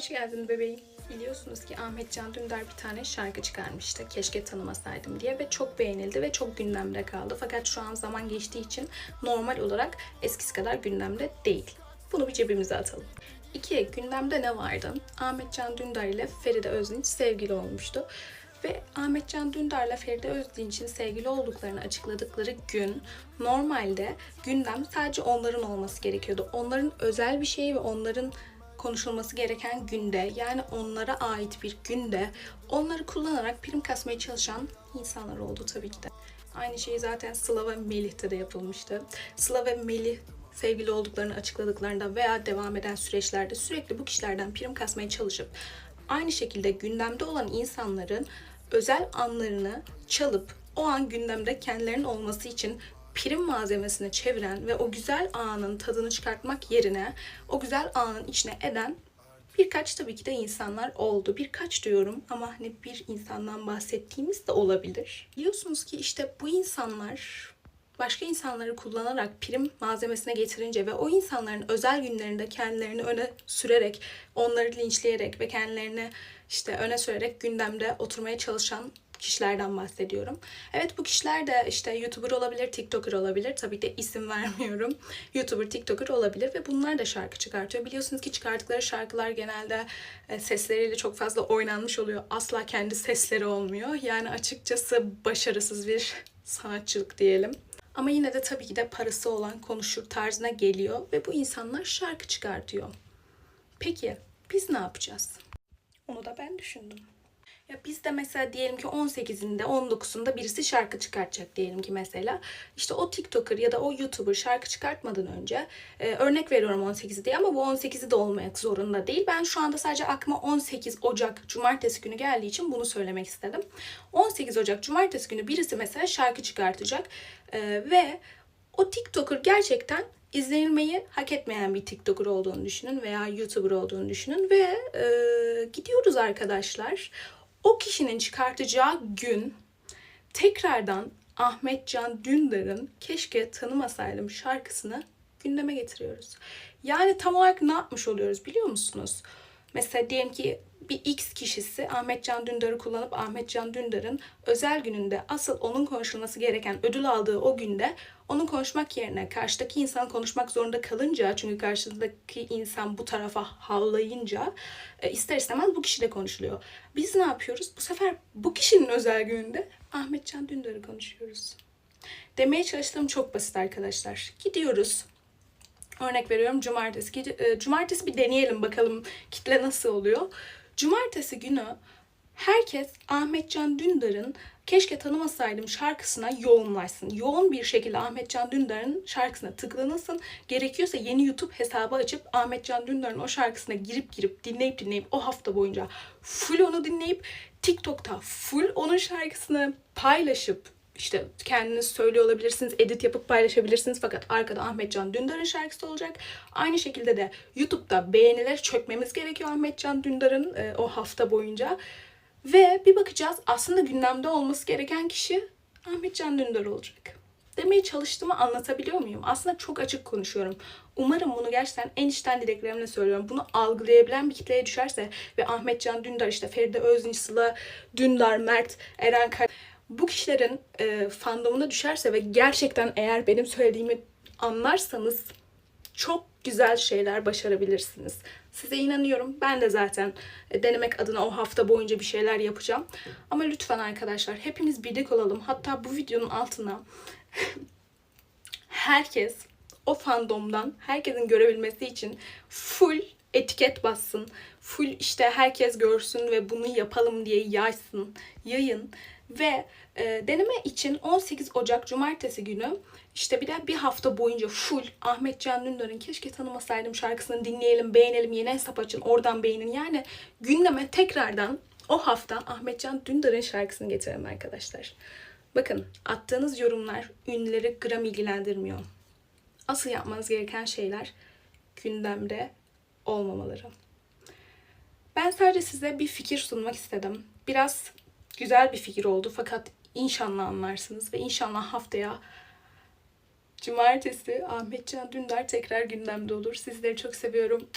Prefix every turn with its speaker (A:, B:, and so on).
A: Hoş geldin bebeğim. Biliyorsunuz ki Ahmet Can Dündar bir tane şarkı çıkarmıştı. Keşke tanımasaydım diye ve çok beğenildi ve çok gündemde kaldı. Fakat şu an zaman geçtiği için normal olarak eskisi kadar gündemde değil. Bunu bir cebimize atalım. İki, gündemde ne vardı? Ahmet Can Dündar ile Feride Özdinç sevgili olmuştu. Ve Ahmet Can Dündar ile Feride Özdinç'in sevgili olduklarını açıkladıkları gün normalde gündem sadece onların olması gerekiyordu. Onların özel bir şeyi ve onların konuşulması gereken günde yani onlara ait bir günde onları kullanarak prim kasmaya çalışan insanlar oldu tabii ki de. Aynı şey zaten Sıla ve Melih'te de yapılmıştı. Sıla ve Melih sevgili olduklarını açıkladıklarında veya devam eden süreçlerde sürekli bu kişilerden prim kasmaya çalışıp aynı şekilde gündemde olan insanların özel anlarını çalıp o an gündemde kendilerinin olması için prim malzemesine çeviren ve o güzel anın tadını çıkartmak yerine o güzel anın içine eden birkaç tabii ki de insanlar oldu. Birkaç diyorum ama hani bir insandan bahsettiğimiz de olabilir. Biliyorsunuz ki işte bu insanlar başka insanları kullanarak prim malzemesine getirince ve o insanların özel günlerinde kendilerini öne sürerek, onları linçleyerek ve kendilerini işte öne sürerek gündemde oturmaya çalışan kişilerden bahsediyorum. Evet bu kişiler de işte YouTuber olabilir, TikToker olabilir. Tabii de isim vermiyorum. YouTuber, TikToker olabilir ve bunlar da şarkı çıkartıyor. Biliyorsunuz ki çıkarttıkları şarkılar genelde e, sesleriyle çok fazla oynanmış oluyor. Asla kendi sesleri olmuyor. Yani açıkçası başarısız bir sanatçılık diyelim. Ama yine de tabii ki de parası olan konuşur tarzına geliyor ve bu insanlar şarkı çıkartıyor. Peki biz ne yapacağız? Onu da ben düşündüm. Ya biz de mesela diyelim ki 18'inde 19'unda birisi şarkı çıkartacak diyelim ki mesela. İşte o TikToker ya da o YouTuber şarkı çıkartmadan önce e, örnek veriyorum 18'i diye ama bu 18'i de olmak zorunda değil. Ben şu anda sadece aklıma 18 Ocak Cumartesi günü geldiği için bunu söylemek istedim. 18 Ocak Cumartesi günü birisi mesela şarkı çıkartacak e, ve o TikToker gerçekten izlenilmeyi hak etmeyen bir TikToker olduğunu düşünün veya YouTuber olduğunu düşünün ve e, gidiyoruz arkadaşlar. O kişinin çıkartacağı gün tekrardan Ahmet Can Dündar'ın Keşke Tanımasaydım şarkısını gündeme getiriyoruz. Yani tam olarak ne yapmış oluyoruz biliyor musunuz? Mesela diyelim ki bir X kişisi Ahmet Can Dündar'ı kullanıp Ahmet Can Dündar'ın özel gününde asıl onun konuşulması gereken ödül aldığı o günde onun konuşmak yerine karşıdaki insan konuşmak zorunda kalınca çünkü karşıdaki insan bu tarafa havlayınca e, ister istemez bu kişi de konuşuluyor. Biz ne yapıyoruz? Bu sefer bu kişinin özel gününde Ahmet Can Dündar'ı konuşuyoruz. Demeye çalıştığım çok basit arkadaşlar. Gidiyoruz. Örnek veriyorum cumartesi. E, Cumartesi bir deneyelim bakalım kitle nasıl oluyor. Cumartesi günü herkes Ahmet Can Dündar'ın Keşke Tanımasaydım şarkısına yoğunlaşsın. Yoğun bir şekilde Ahmet Can Dündar'ın şarkısına tıklanılsın. Gerekiyorsa yeni YouTube hesabı açıp Ahmet Can Dündar'ın o şarkısına girip girip dinleyip dinleyip o hafta boyunca full onu dinleyip TikTok'ta full onun şarkısını paylaşıp işte kendiniz söylüyor olabilirsiniz, edit yapıp paylaşabilirsiniz fakat arkada Ahmet Can Dündar'ın şarkısı olacak. Aynı şekilde de YouTube'da beğeniler çökmemiz gerekiyor Ahmet Can Dündar'ın e, o hafta boyunca. Ve bir bakacağız aslında gündemde olması gereken kişi Ahmet Can Dündar olacak. Demeye çalıştığımı anlatabiliyor muyum? Aslında çok açık konuşuyorum. Umarım bunu gerçekten en içten dileklerimle söylüyorum. Bunu algılayabilen bir kitleye düşerse ve Ahmet Can Dündar, işte Feride Özdinç, Sıla Dündar, Mert, Eren Kar bu kişilerin e, fandomuna düşerse ve gerçekten eğer benim söylediğimi anlarsanız çok güzel şeyler başarabilirsiniz. Size inanıyorum. Ben de zaten denemek adına o hafta boyunca bir şeyler yapacağım. Ama lütfen arkadaşlar hepimiz birlik olalım. Hatta bu videonun altına herkes o fandomdan herkesin görebilmesi için full etiket bassın. Full işte herkes görsün ve bunu yapalım diye yaysın, yayın. Ve e, deneme için 18 Ocak Cumartesi günü işte bir de bir hafta boyunca full Ahmet Can Dündar'ın Keşke Tanımasaydım şarkısını dinleyelim, beğenelim, yeni hesap açın, oradan beğenin. Yani gündeme tekrardan o hafta Ahmet Can Dündar'ın şarkısını getirelim arkadaşlar. Bakın attığınız yorumlar ünlüleri gram ilgilendirmiyor. Asıl yapmanız gereken şeyler gündemde olmamaları. Ben sadece size bir fikir sunmak istedim. Biraz güzel bir fikir oldu fakat inşallah anlarsınız ve inşallah haftaya Cumartesi Ahmet Can Dündar tekrar gündemde olur. Sizleri çok seviyorum.